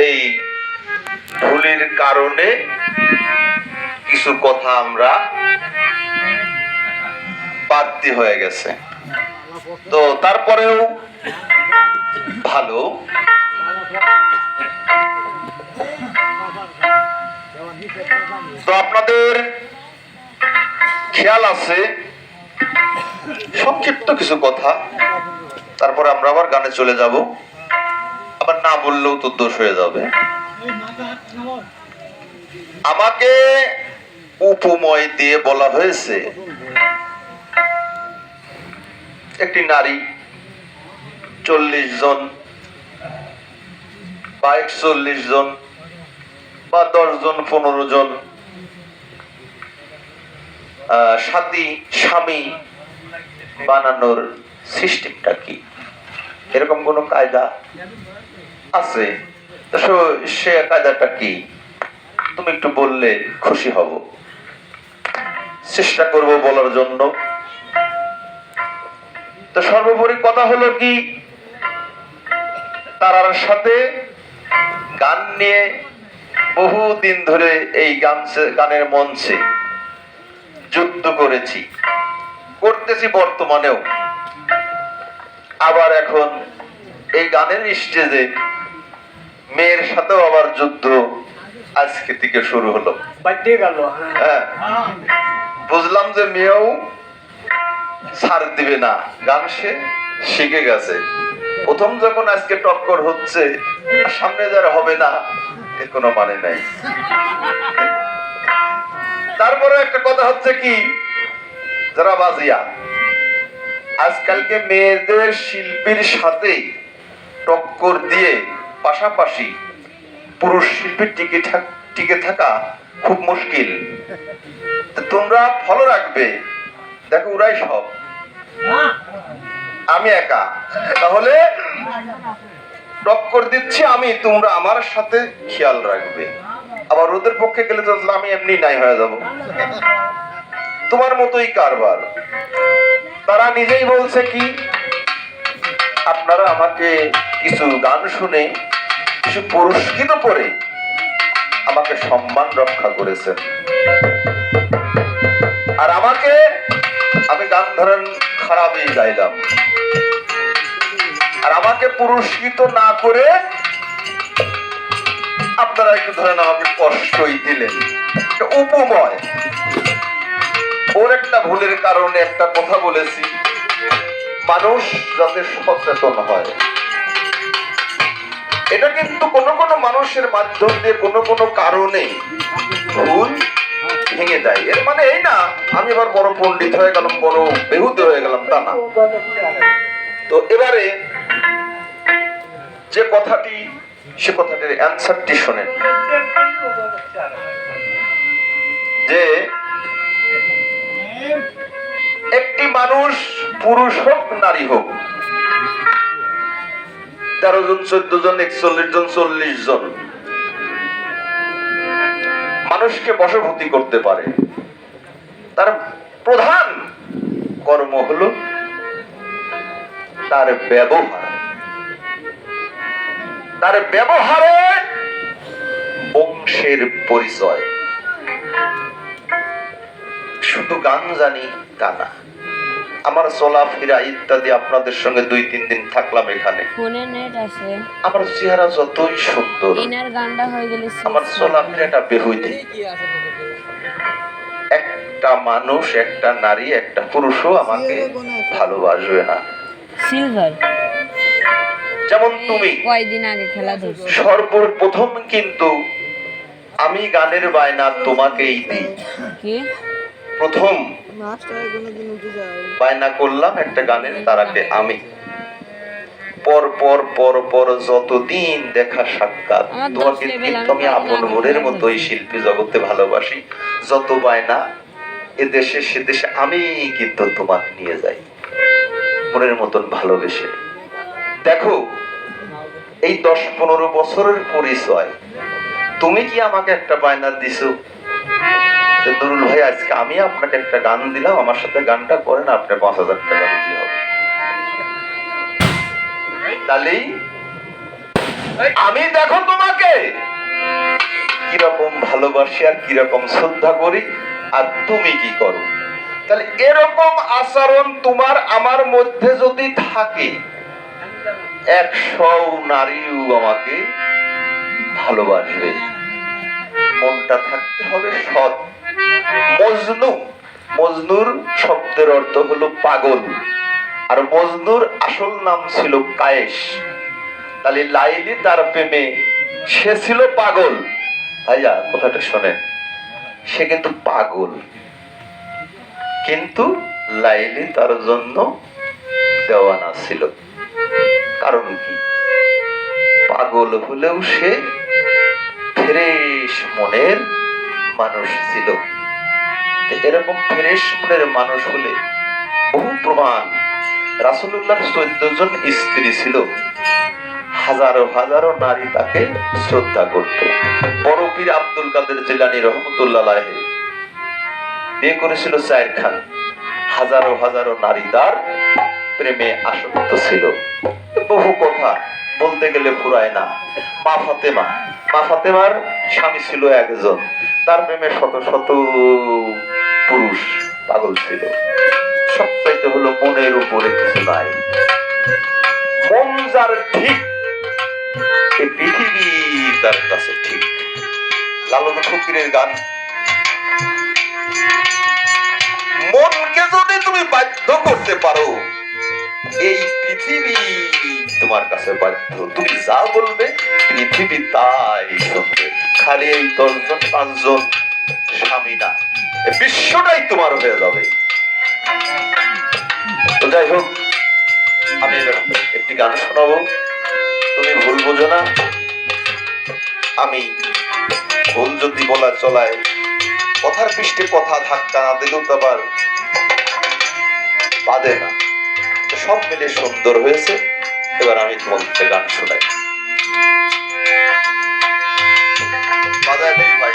এই ভুলের কারণে কিছু কথা আমরা বাড়তি হয়ে গেছে। তো তারপরেও ভালো। তো আপনাদের খেয়াল আছে, সংক্ষিপ্ত কিছু কথা। তারপরে আমরা আবার গানে চলে যাব। বললেও তো দোষ হয়ে যাবে। আমাকে উপময় দিয়ে বলা হয়েছে একটি নারী চল্লিশ জন বা একচল্লিশ জন বা দশ জন পনেরো জন সাথী স্বামী বানানোর সিস্টেমটা কি? এরকম কোন কায়দা আছে। সে কায়দাটা কি? তুমি একটু বললে খুশি হব। চেষ্টা করব বলার জন্য। তো সর্বোপরি কথা হলো কি? তারার সাথে গান নিয়ে বহুদিন ধরে এই গান গানের মঞ্চে যুদ্ধ করেছি। করতেছি বর্তমানেও। আবার এখন এই গানের স্টেজে মেয়ের সাথেও আবার যুদ্ধ আজকে থেকে শুরু হলো। গেল হ্যাঁ। বুঝলাম যে মেয়েও ছাড় দিবে না। গান সে শিখে গেছে। প্রথম যখন আজকে টক্কর হচ্ছে সামনে যারা হবে না এর কোনো মানে নাই। তারপরে একটা কথা হচ্ছে কি যারা বাজিয়া আজকালকে মেয়েদের শিল্পীর সাথে টক্কর দিয়ে পাশাপাশি পুরুষ শিল্পীর টিকে টিকে থাকা খুব মুশকিল। তোমরা ফলো রাখবে। দেখো ওরাই সব। আমি একা। তাহলে টক্কর দিচ্ছি আমি তোমরা আমার সাথে খেয়াল রাখবে। আবার ওদের পক্ষে গেলে তো আমি এমনি নাই হয়ে যাব। তোমার মতোই কারবার। তারা নিজেই বলছে কি আপনারা আমাকে কিছু গান শুনে কিছু পুরস্কৃত করে আমাকে সম্মান রক্ষা করেছেন আর আমাকে আমি গান ধরেন খারাপই গাইলাম। আর আমাকে পুরস্কৃত না করে আপনারা একটু ধরেন আমাকে কষ্টই দিলেন। উপময়। ওর একটা ভুলের কারণে একটা কথা বলেছি। মানুষ যাতে সচেতন হয়। এটা কিন্তু কোনো কোনো মানুষের মাধ্যম দিয়ে কোনো কোনো কারণে ভুল ভেঙে দেয় এর মানে এই না, আমি এবার বড় পণ্ডিত হয়ে গেলাম, বড় বেহুতে হয়ে গেলাম, তা না। তো এবারে যে কথাটি, সে কথাটির অ্যান্সারটি শোনেন। যে একটি মানুষ পুরুষ হোক, নারী হোক তেরো জন, চোদ্দ জন, একচল্লিশ জন, চল্লিশ জন। মানুষকে বশভূতি করতে পারে। তার প্রধান কর্ম হলো তার ব্যবহার। তার ব্যবহারে বংশের পরিচয়। শুধু গান জানি, তা না। আমার চলাফেরা ইত্যাদি আপনাদের সঙ্গে দুই তিন দিন থাকলাম এখানে। ফোনে নেট আছে। আমার চেহারা যতই সুন্দর ইনার গানটা হয়ে গেলে আমার চলাফেরাটা বেহুইতে একটা মানুষ একটা নারী একটা পুরুষও আমাকে ভালোবাসবে না। সিলভার। যেমন তুমি। কয়দিন আগে খেলা ধরছে? সর্বপ্রথম কিন্তু আমি গানের বায়না তোমাকেই দিই। কি? প্রথম বায়না করলাম একটা গানের তারাকে আমি। পর পর পর পর যতদিন দেখা সাক্ষাৎ তোমাকে কিন্তু আমি আপন মনের না। মতোই শিল্পী জগতে ভালোবাসি। যত বায়না এ দেশে সে দেশে আমি কিন্তু তোমাকে নিয়ে যাই। মনের মতন ভালোবেসে। দেখো এই দশ পনেরো বছরের পরিচয় তুমি কি আমাকে একটা বায়না দিছো? নুরুল ভাই, আজকে আমি আপনাকে একটা গান দিলাম, আমার সাথে গানটা করেন, আপনার পাঁচ হাজার টাকা রুজি হবে। তাহলেই আমি দেখো তোমাকে। কীরকম ভালোবাসি আর কীরকম শ্রদ্ধা করি, আর তুমি কি করো? তাহলে এরকম আচরণ তোমার আমার মধ্যে যদি থাকে, একশো নারীও আমাকে ভালোবাসবে। মনটা থাকতে হবে সৎ। মজনু, মজনুর শব্দের অর্থ হলো পাগল। আর মজনুর আসল নাম ছিল কায়েস তাহলে লাইলি তার প্রেমে সে ছিল পাগল। ভাইয়া, কথাটা শোনেন। সে কিন্তু পাগল। কিন্তু লাইলি তার জন্য দেওয়ানা ছিল। কারণ কি? পাগল হলেও সে ফ্রেশ মনের মানুষ ছিল। এরকম ফ্রেশ মানুষ হলে বহু প্রমাণ। রাসুল্লাহ চোদ্দ জন স্ত্রী ছিল। হাজারো হাজারো নারী তাকে শ্রদ্ধা করত। বড় পীর আব্দুল কাদের জিলানি রহমতুল্লাহ বিয়ে করেছিল চায়ের খান। হাজারো হাজারো নারী তার প্রেমে আসক্ত ছিল। বহু কথা বলতে গেলে ফুরায় না। মা ফাতেমা। মা ফাতেমার স্বামী ছিল একজন। তার প্রেমে শত শত পুরুষ পাগল ছিল। সবচাইতে হলো মনের উপরে কিছু নাই। মন যার ঠিক এই পৃথিবী তার কাছে ঠিক। লালন ফকিরের গান। মনকে যদি তুমি বাধ্য করতে পারো এই পৃথিবী তোমার কাছে বাধ্য। তুমি যা বলবে, পৃথিবী তাই শুনবে। খালি এই দশজন, পাঁচজন স্বামী না। বিশ্বটাই তোমার হয়ে যাবে। তো যাই হোক, আমি একটি গান শোনাবো। তুমি ভুল বোঝো না। আমি ভুল যদি বলা চলায়, কথার পৃষ্ঠে কথা ধাক্কা না দিলেও তো আবার বাদে না। সব মিলে সুন্দর হয়েছে। এবার আমি তোমাকে গান শোনাই। বাজায় দেখি ভাই।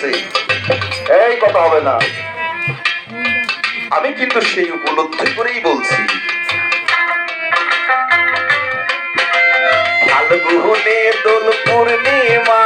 আছে। এই কথা হবে না। আমি কিন্তু সেই উপলব্ধি করেই বলছি। ফাল্গুনে দোল পূর্ণিমা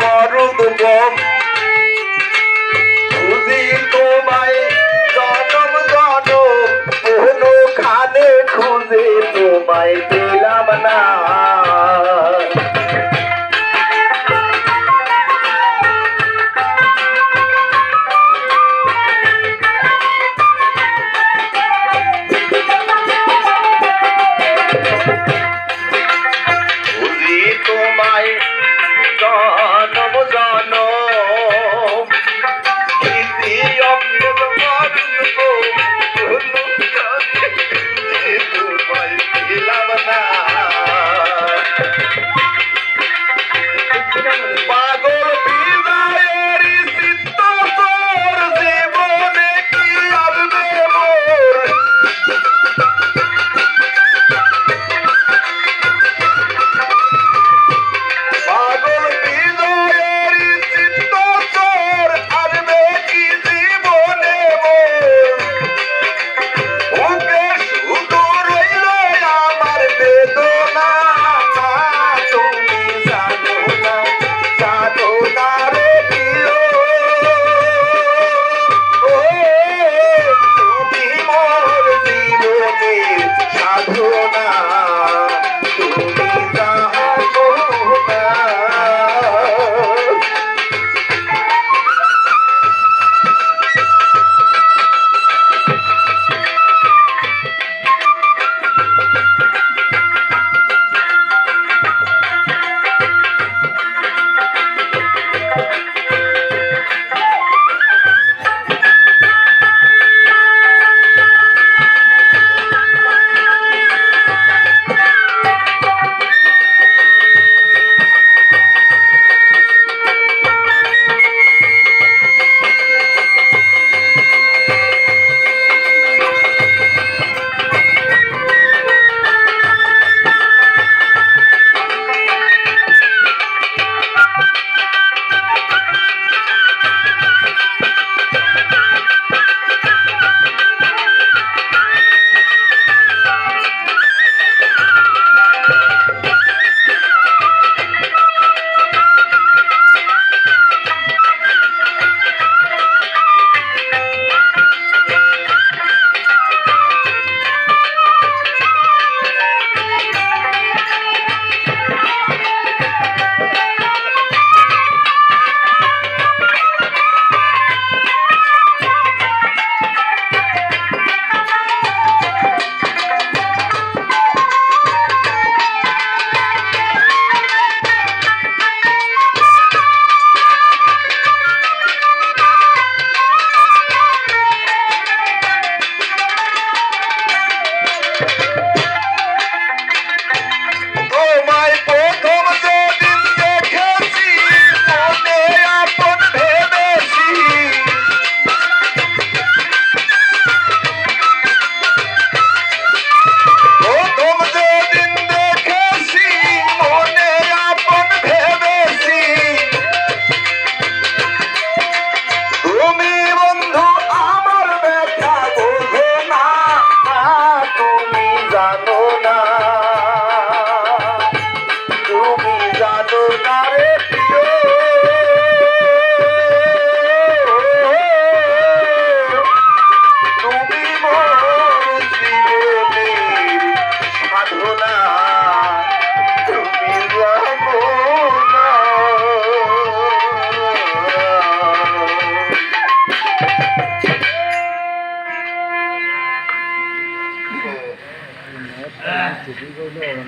মরুদ